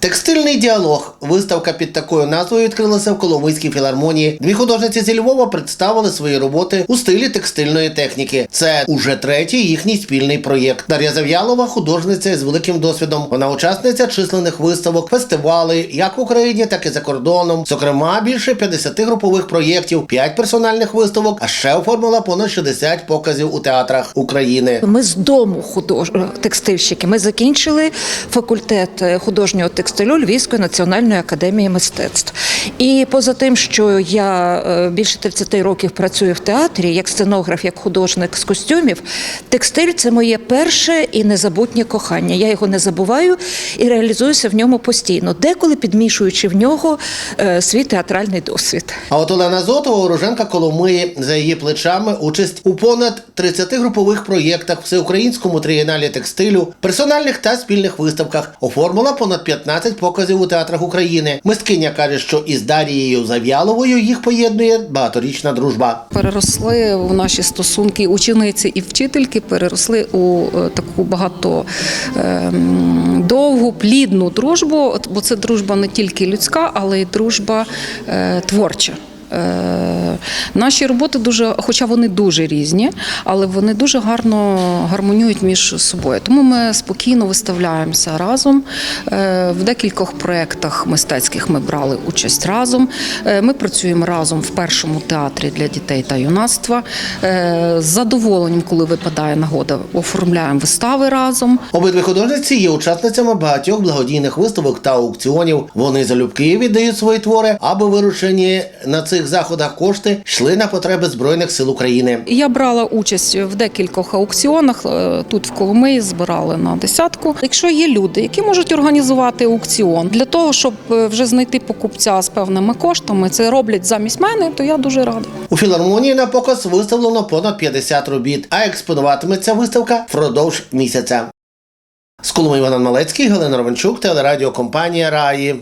Текстильний діалог. Виставка під такою назвою відкрилася в Коломийській філармонії. Дві художниці зі Львова представили свої роботи у стилі текстильної техніки. Це уже третій їхній спільний проєкт. Дар'я Зав'ялова художниця з великим досвідом. Вона учасниця численних виставок, фестивалей, як в Україні, так і за кордоном. Зокрема, більше 50 групових проєктів, 5 персональних виставок, а ще оформила понад 60 показів у театрах України. Ми з дому худож... текстильщики. Ми закінчили факультет е, художнього текстилю Львівської національної академії мистецтв. І поза тим, що я е, більше 30 років працюю в театрі як сценограф, як художник з костюмів, текстиль це моє перше і незабутнє кохання. Я його не забуваю і реалізуюся в ньому постійно, деколи підмішуючи в нього е, свій театральний досвід. А от Олена Зотова, уроженка Коломиї, за її плечами участь у понад 30 групових проєктах, всеукраїнському трієналі текстилю, персональних та спільних виставках, оформила понад 15 показів у театрах України. Мисткиня каже, що із Дарією Зав'яловою їх поєднує багаторічна дружба. переросли в наші стосунки учениці і вчительки, переросли у е, таку багато ем, довгу, плідну дружбу, бо це дружба не тільки людська, але й дружба е, творча. Е, Наші роботи дуже, хоча вони дуже різні, але вони дуже гарно гармонюють між собою. Тому ми спокійно виставляємося разом. Е, В декількох проєктах мистецьких ми брали участь разом. Е, Ми працюємо разом в першому театрі для дітей та юнацтва. З задоволенням, коли випадає нагода, оформляємо вистави разом. Обидві художниці є учасницями багатьох благодійних виставок та аукціонів. Вони залюбки віддають свої твори, аби вирушені на цих заходах кошти йшли на потреби збройних сил України. Я брала участь в декількох аукціонах. е, Тут в Коломиї збирали на десятку. Якщо є люди, які можуть організувати аукціон для того, щоб е, вже знайти покупця з певними коштами, це роблять замість мене, то я дуже рада. У філармонії на показ виставлено понад 50 робіт, а експонуватиметься виставка впродовж місяця. З Коломиї Іван Малецький, Галина Ровенчук, телерадіокомпанія Раї.